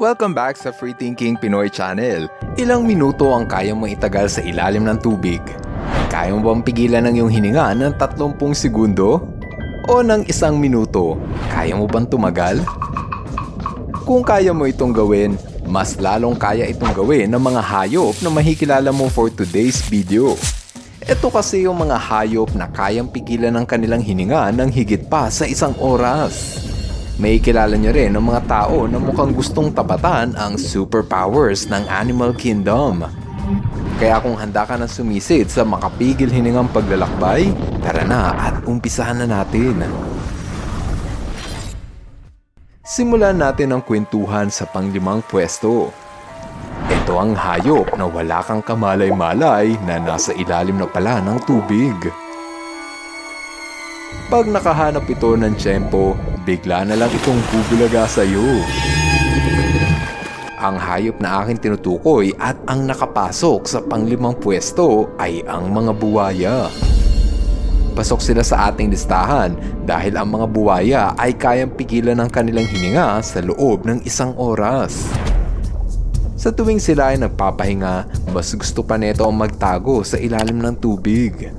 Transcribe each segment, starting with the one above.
Welcome back sa Free Thinking Pinoy Channel. Ilang minuto ang kaya mong itagal sa ilalim ng tubig? Kaya mo bang pigilan ng iyong hininga ng 30 segundo? O ng isang minuto? Kaya mo bang tumagal? Kung kaya mo itong gawin, mas lalong kaya itong gawin ng mga hayop na mahikilala mo for today's video. Ito kasi yung mga hayop na kayang pigilan ng kanilang hininga ng higit pa sa isang oras. May kilala nyo rin ng mga tao na mukhang gustong tapatan ang superpowers ng Animal Kingdom. Kaya kung handa ka na sumisid sa makapigil hiningang paglalakbay, tara na at umpisahan na natin. Simulan natin ang kwentuhan sa panglimang pwesto. Ito ang hayop na wala kang kamalay-malay na nasa ilalim na pala ng tubig. Pag nakahanap ito ng tiyempo, bigla na lang itong bubulaga sa iyo. Ang hayop na aking tinutukoy at ang nakapasok sa panglimang pwesto ay ang mga buwaya. Pasok sila sa ating listahan dahil ang mga buwaya ay kayang pigilan ng kanilang hininga sa loob ng isang oras. Sa tuwing sila ay nagpapahinga, mas gusto pa nito ang magtago sa ilalim ng tubig.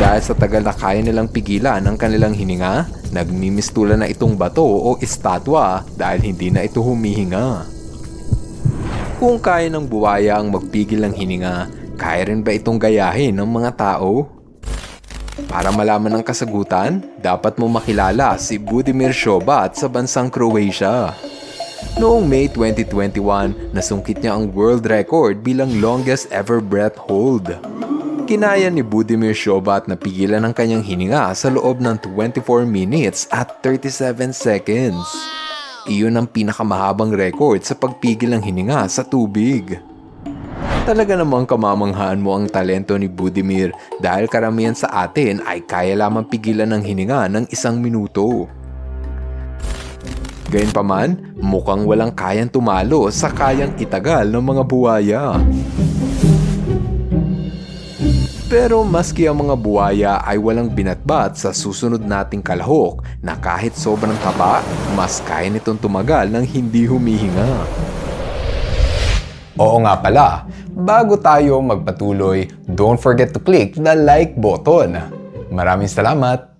Dahil sa tagal na kaya nilang pigilan ang kanilang hininga, nagmimistula na itong bato o estatwa dahil hindi na ito humihinga. Kung kaya ng buwaya ang magpigil ng hininga, kaya rin ba itong gayahin ng mga tao? Para malaman ang kasagutan, dapat mo makilala si Budimir Shobat sa bansang Croatia. Noong May 2021, nasungkit niya ang world record bilang longest ever breath hold. Kinaya ni Budimir Shobat na pigilan ang kanyang hininga sa loob ng 24 minutes at 37 seconds. Iyon ang pinakamahabang record sa pagpigil ng hininga sa tubig. Talaga namang kamamanghaan mo ang talento ni Budimir dahil karamihan sa atin ay kaya lamang pigilan ng hininga ng isang minuto. Gayunpaman, mukhang walang kayang tumalo sa kayang itagal ng mga buwaya. Pero maski ang mga buwaya ay walang binatbat sa susunod nating kalahok na kahit sobrang taba, mas kaya nitong tumagal ng hindi humihinga. Oo nga pala, bago tayo magpatuloy, don't forget to click the like button. Maraming salamat!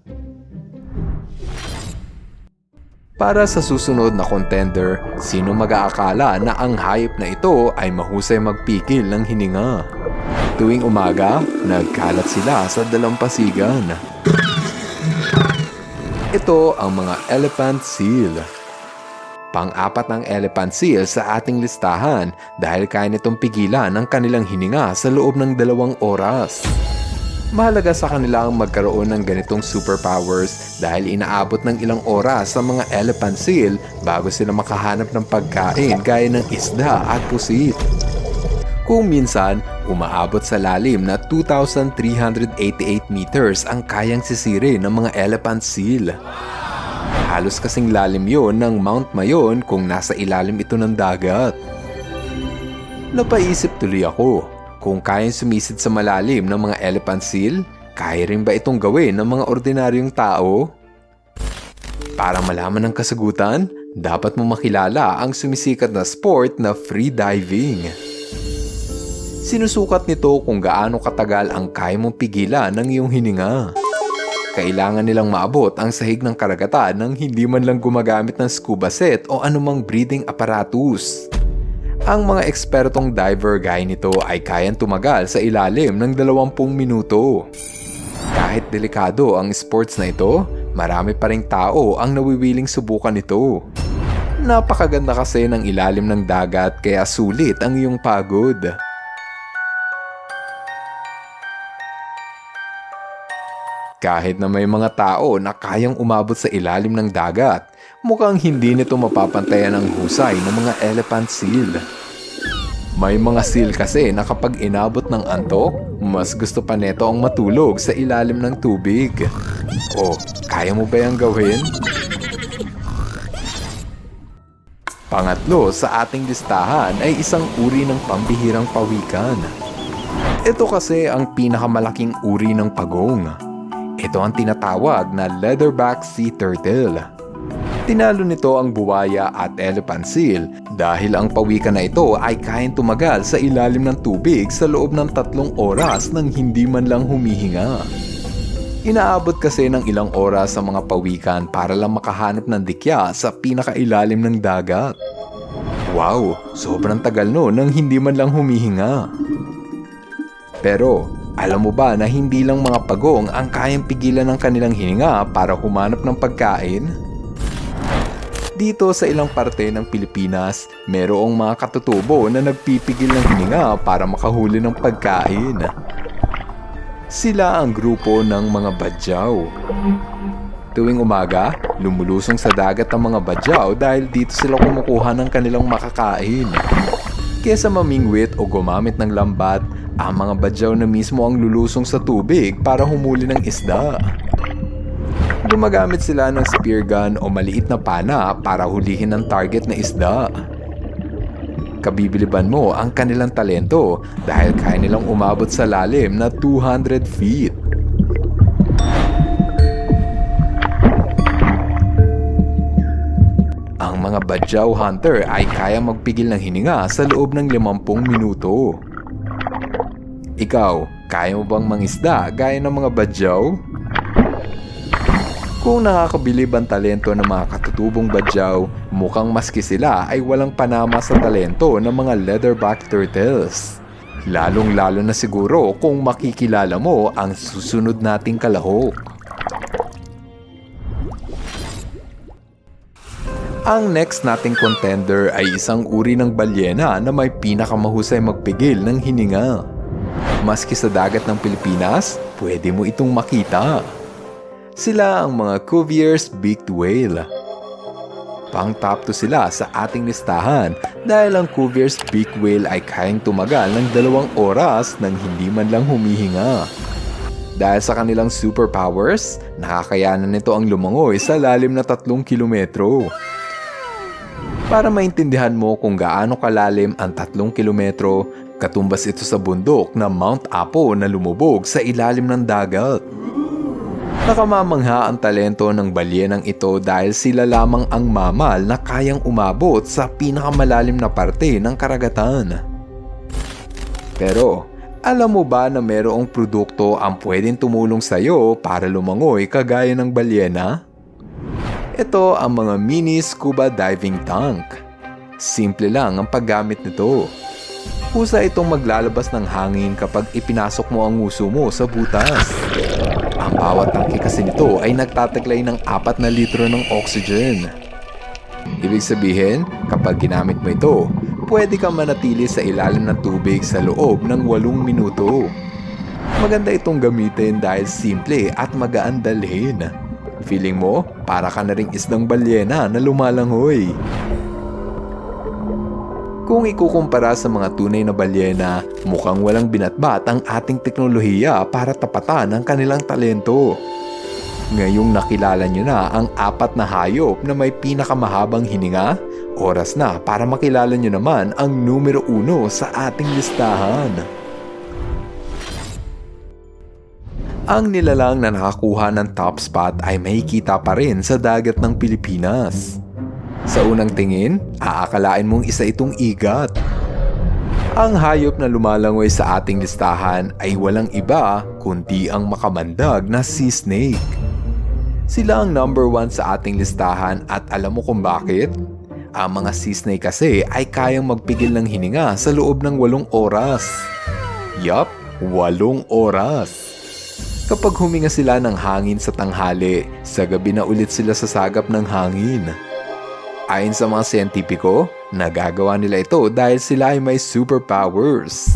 Para sa susunod na contender, sino mag-aakala na ang hayop na ito ay mahusay magpigil ng hininga? Tuwing umaga, nagkalat sila sa dalampasigan. Ito ang mga elephant seal. Pang-apat ng elephant seal sa ating listahan dahil kaya nitong pigilan ang kanilang hininga sa loob ng dalawang oras. Mahalaga sa kanila ang magkaroon ng ganitong superpowers dahil inaabot ng ilang oras sa mga elephant seal bago sila makahanap ng pagkain gaya ng isda at pusit. Kung minsan, umaabot sa lalim na 2,388 meters ang kayang sisirin ng mga elephant seal. Halos kasing lalim yon ng Mount Mayon kung nasa ilalim ito ng dagat. Napaisip tuloy ako, kung kayang sumisid sa malalim ng mga elephant seal, kaya rin ba itong gawin ng mga ordinaryong tao? Para malaman ang kasagutan, dapat mo makilala ang sumisikat na sport na free diving. Sinusukat nito kung gaano katagal ang kaya mong pigilan ng iyong hininga. Kailangan nilang maabot ang sahig ng karagatan nang hindi man lang gumagamit ng scuba set o anumang breathing apparatus. Ang mga ekspertong diver gaya nito ay kayang tumagal sa ilalim ng 20 minuto. Kahit delikado ang sports na ito, marami pa ring tao ang nawiwiling subukan ito. Napakaganda kasi ng ilalim ng dagat kaya sulit ang iyong pagod. Kahit na may mga tao na kayang umabot sa ilalim ng dagat, mukhang hindi nito mapapantayan ang husay ng mga elephant seal. May mga seal kasi na kapag inabot ng antok, mas gusto pa neto ang matulog sa ilalim ng tubig. O, kaya mo ba yung gawin? Pangatlo sa ating listahan ay isang uri ng pambihirang pawikan. Ito kasi ang pinakamalaking uri ng pagong. Ito ang tinatawag na leatherback sea turtle. Tinalo nito ang buwaya at elephant seal dahil ang pawikan na ito ay kayang tumagal sa ilalim ng tubig sa loob ng tatlong oras nang hindi man lang humihinga. Inaabot kasi ng ilang oras sa mga pawikan para lang makahanap ng dikya sa pinakailalim ng dagat. Wow, sobrang tagal no nang hindi man lang humihinga. Pero, alam mo ba na hindi lang mga pagong ang kayang pigilan ng kanilang hininga para humanap ng pagkain? Dito sa ilang parte ng Pilipinas, merong mga katutubo na nagpipigil ng hininga para makahuli ng pagkain. Sila ang grupo ng mga badyaw. Tuwing umaga, lumulusong sa dagat ang mga badyaw dahil dito sila kumukuha ng kanilang makakain. Kesa mamingwit o gumamit ng lambat, ang mga badyaw na mismo ang lulusong sa tubig para humuli ng isda. Gumagamit sila ng spear gun o maliit na pana para hulihin ang target na isda. Kabibiliban mo ang kanilang talento dahil kaya nilang umabot sa lalim na 200 feet. Mga badyaw hunter ay kaya magpigil ng hininga sa loob ng 50 minuto. Ikaw, kaya mo bang mangisda gaya ng mga badyaw? Kung nakakabilib ang talento ng mga katutubong badyaw, mukhang maski sila ay walang panama sa talento ng mga leatherback turtles. Lalong-lalo na siguro kung makikilala mo ang susunod nating kalahok. Ang next nating contender ay isang uri ng balyena na may pinakamahusay magpigil ng hininga. Maski sa dagat ng Pilipinas, pwede mo itong makita. Sila ang mga Cuvier's Beaked Whale. Pang top 2 sila sa ating listahan dahil ang Cuvier's Beaked Whale ay kayang tumagal ng dalawang oras nang hindi man lang humihinga. Dahil sa kanilang superpowers, nakakayanan nito ang lumangoy sa lalim na tatlong kilometro. Para maintindihan mo kung gaano kalalim ang tatlong kilometro, katumbas ito sa bundok na Mount Apo na lumubog sa ilalim ng dagat. Nakamamangha ang talento ng balyenang ito dahil sila lamang ang mamal na kayang umabot sa pinakamalalim na parte ng karagatan. Pero, alam mo ba na mayroong produkto ang pwedeng tumulong sa iyo para lumangoy kagaya ng balyena? Ito ang mga mini scuba diving tank. Simple lang ang paggamit nito. Kusa itong maglalabas ng hangin kapag ipinasok mo ang nguso mo sa butas. Ang bawat tangke kasi nito ay nagtataglay ng 4 na litro ng oxygen. Ibig sabihin, kapag ginamit mo ito, pwede kang manatili sa ilalim ng tubig sa loob ng 8 minuto. Maganda itong gamitin dahil simple at magaan dalhin. Feeling mo, para ka na ring isdang balyena na lumalangoy. Kung ikukumpara sa mga tunay na balyena, mukhang walang binatbat ang ating teknolohiya para tapatan ang kanilang talento. Ngayong nakilala nyo na ang apat na hayop na may pinakamahabang hininga, oras na para makilala nyo naman ang numero uno sa ating listahan. Ang nilalang na nakakuha ng top spot ay makikita pa rin sa dagat ng Pilipinas. Sa unang tingin, aakalain mong isa itong igat. Ang hayop na lumalangoy sa ating listahan ay walang iba kundi ang makamandag na sea snake. Sila ang number one sa ating listahan at alam mo kung bakit? Ang mga sea snake kasi ay kayang magpigil ng hininga sa loob ng walong oras. Yup, walong oras. Kapag huminga sila ng hangin sa tanghali, sa gabi na ulit sila sasagap ng hangin. Ayon sa mga siyentipiko, nagagawa nila ito dahil sila ay may superpowers.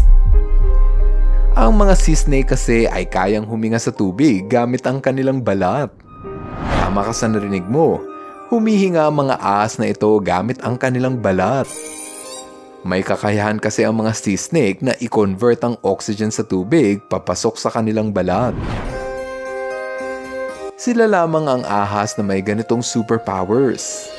Ang mga sea snake kasi ay kayang huminga sa tubig gamit ang kanilang balat. Tama ka sa narinig mo, humihinga ang mga ahas na ito gamit ang kanilang balat. May kakayahan kasi ang mga sea snake na i-convert ang oxygen sa tubig papasok sa kanilang balat. Sila lamang ang ahas na may ganitong superpowers.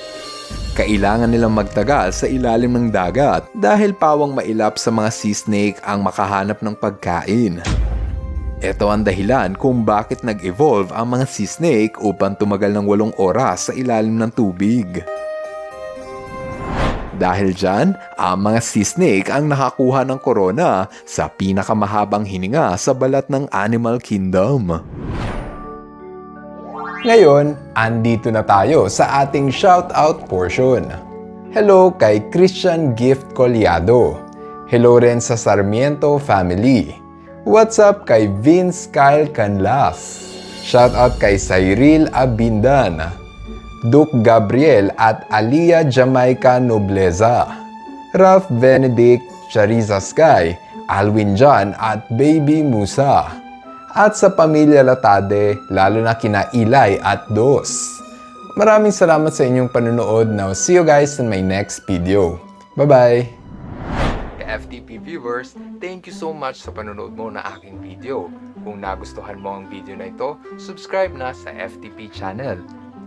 Kailangan nilang magtagal sa ilalim ng dagat dahil pawang mailap sa mga sea snake ang makahanap ng pagkain. Ito ang dahilan kung bakit nag-evolve ang mga sea snake upang tumagal ng walong oras sa ilalim ng tubig. Dahil dyan, ang mga sea snake ang nakakuha ng corona sa pinakamahabang hininga sa balat ng animal kingdom. Ngayon, andito na tayo sa ating shoutout portion. Hello kay Christian Gift Collado. Hello rin sa Sarmiento family. What's up kay Vince Kyle Canlas. Shoutout kay Cyril Abindan. Duke Gabriel at Alia Jamaica Nobleza. Ralph Benedict, Chariza Sky, Alwin John at Baby Musa. At sa pamilya Latade, lalo na kina Ilay at Dos. Maraming salamat sa inyong panunood. Now, see you guys in my next video. Bye-bye! FTP viewers, thank you so much sa panonood mo na aking video. Kung nagustuhan mo ang video na ito, subscribe na sa FTP channel.